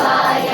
Bye.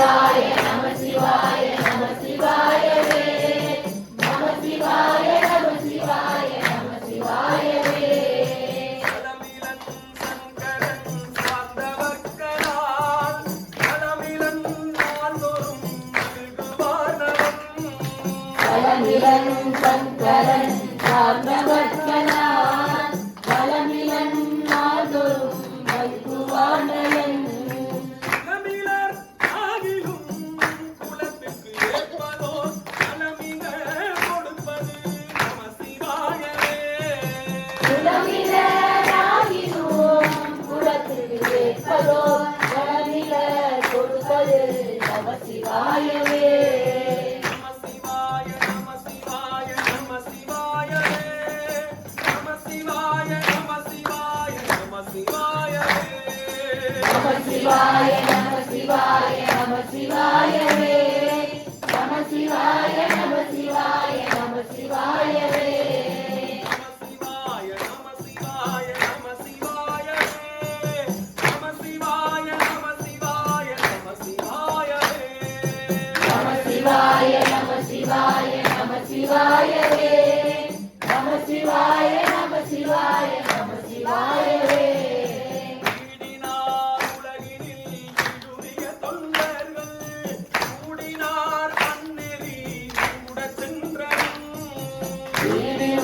Bye.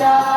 Glória.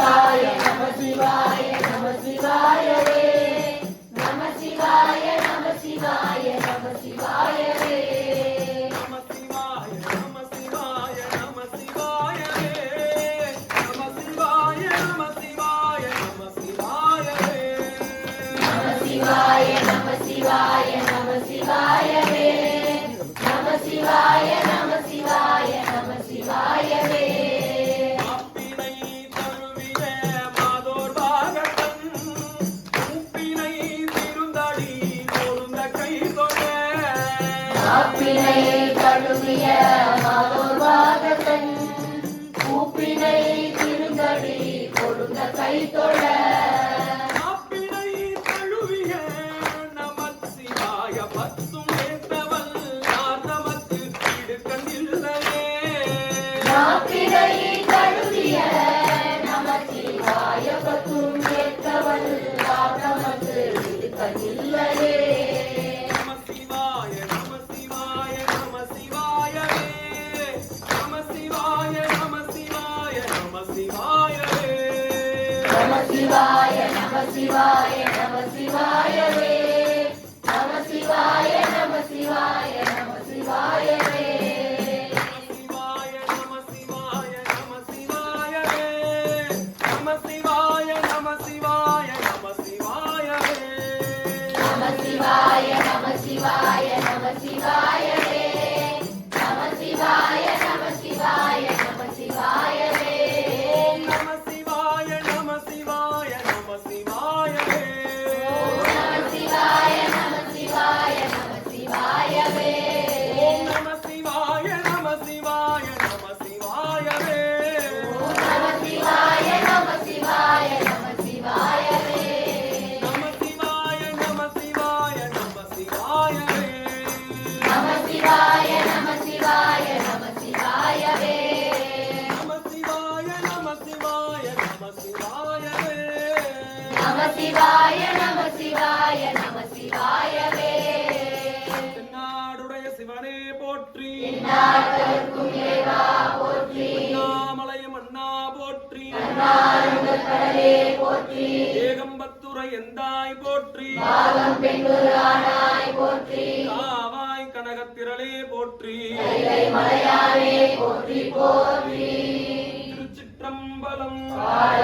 八月 மாப்பினை கழுவிய மனோர்வாதகன் கூப்பினை திருங்கடி கொடுங்க கை தொழ சிவாய நம சிவாயவே. தென்னாடுடைய சிவனே போற்றி. நாட்டிற்கும் இறைவா போற்றி. அண்ணாமலையும் அண்ணா போற்றி. போற்றி. ஏகம்பத்துரை எந்தாய் போற்றி. பாகம் பெண்ணுரானாய் போற்றி. காவாய் போற்றி. கைலை போற்றி போற்றி. திருச்சிற்றம்பலம். வாழ